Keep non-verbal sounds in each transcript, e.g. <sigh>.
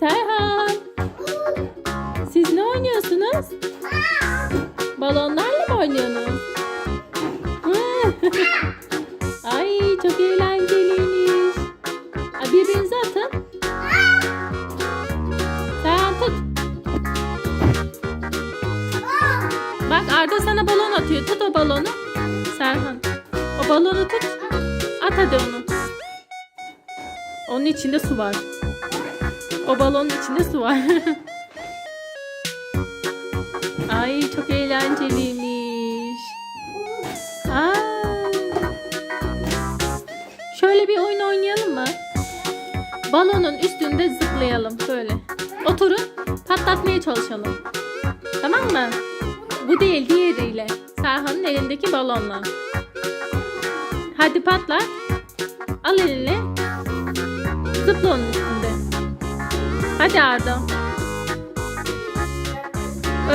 Serhan. Siz ne oynuyorsunuz? Balonlarla mı oynuyorsunuz? <laughs> Ay çok eğlenceliymiş. Birbirinize atın. Serhan tut. Bak Arda sana balon atıyor. Tut o balonu. Serhan. O balonu tut. At hadi onu. Onun içinde su var. O balonun içinde su var. <laughs> Ay çok eğlenceliymiş. Aa. Şöyle bir oyun oynayalım mı? Balonun üstünde zıplayalım böyle. Oturun patlatmaya çalışalım. Tamam mı? Bu değil diğeriyle. Serhan'ın elindeki balonla. Hadi patlat. Al elini. Zıpla onun üstünde. Hadi Arda.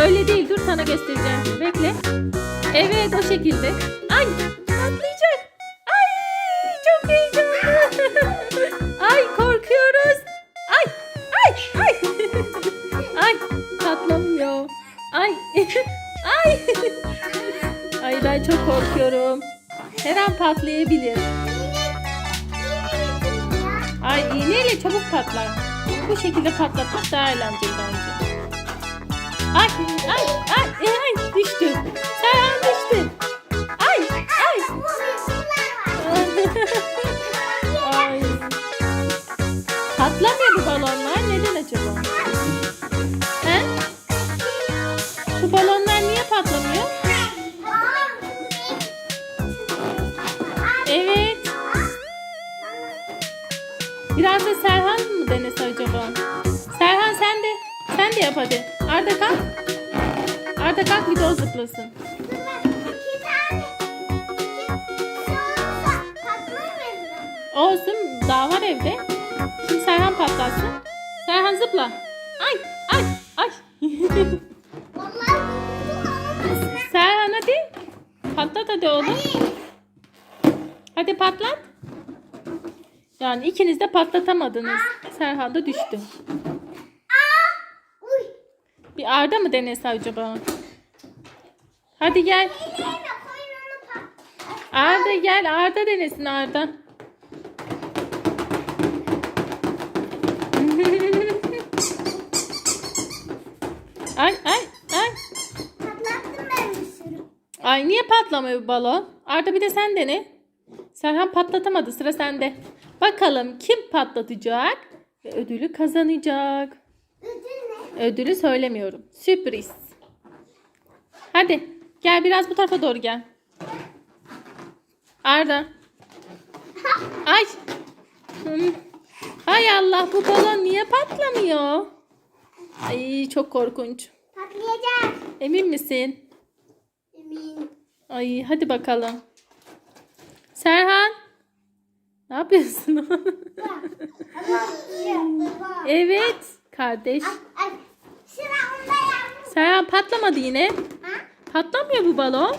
Öyle değil dur sana göstereceğim. Bekle. Evet o şekilde. Ay patlayacak. Ay çok heyecanlı. <laughs> Ay korkuyoruz. Ay ay ay. <laughs> ay patlamıyor. Ay <laughs> ay. Ay ben çok korkuyorum. Her an patlayabilir. Ay iğneyle çabuk patlar. Bu şekilde patlatmak daha eğlenceli bence. Ay ay ay ay düştü. Serhan düştü. Ay ay. ay. Patlamıyor bu balonlar. Neden acaba? He? Bu balonlar Biraz da Serhan mı denese acaba? Serhan sen de. Sen de yap hadi. Arda kalk. Arda kalk bir de o zıplasın. Olsun daha var evde. Şimdi Serhan patlatsın. Serhan zıpla. Ay ay ay. <laughs> Serhan hadi. Patlat hadi oğlum. Hadi patlat. Yani ikiniz de patlatamadınız. Serhan da düştü. Bir Arda mı denese acaba? Hadi gel. Arda gel. Arda denesin Arda. <laughs> ay ay ay. Ay niye patlamıyor balon? Arda bir de sen dene. Serhan patlatamadı. Sıra sende. Bakalım kim patlatacak ve ödülü kazanacak. Ödülü söylemiyorum. Sürpriz. Hadi gel biraz bu tarafa doğru gel. Arda. Ay. Hay Allah bu balon niye patlamıyor? Ay çok korkunç. Patlayacak. Emin misin? Emin. Ay hadi bakalım. Serhan. Ne yapıyorsun? <laughs> evet kardeş. Serhan patlamadı yine. Patlamıyor bu balon.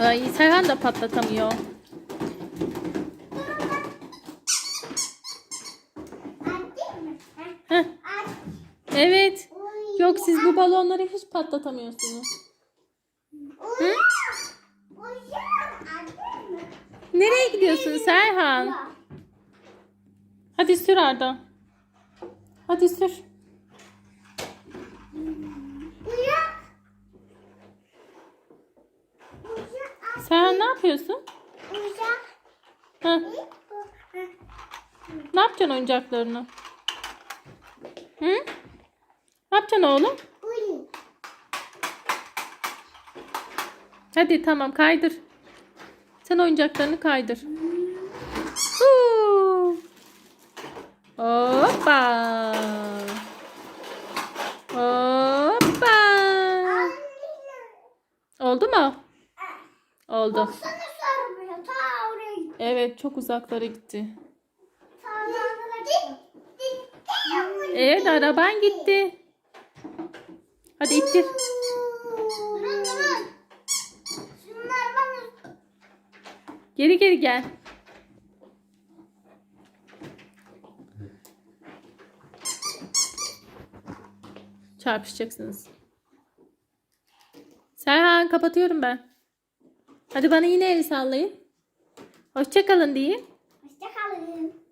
Ay Serhan da patlatamıyor. Evet. Yok siz bu balonları hiç patlatamıyorsunuz. Nereye gidiyorsun Serhan? Hadi sür Arda. Hadi sür. Serhan ne yapıyorsun? Heh, ne yapacaksın oyuncaklarını? Hı? Ne yapacaksın oğlum? Hadi tamam kaydır. Sen oyuncaklarını kaydır. Huu. Hoppa. Hoppa. Oldu mu? Oldu. Evet çok uzaklara. Gitti. Evet araban gitti. Hadi ittir. Geri geri gel. Çarpışacaksınız. Serhan kapatıyorum ben. Hadi bana yine el sallayın. Hoşçakalın deyin. Hoşçakalın.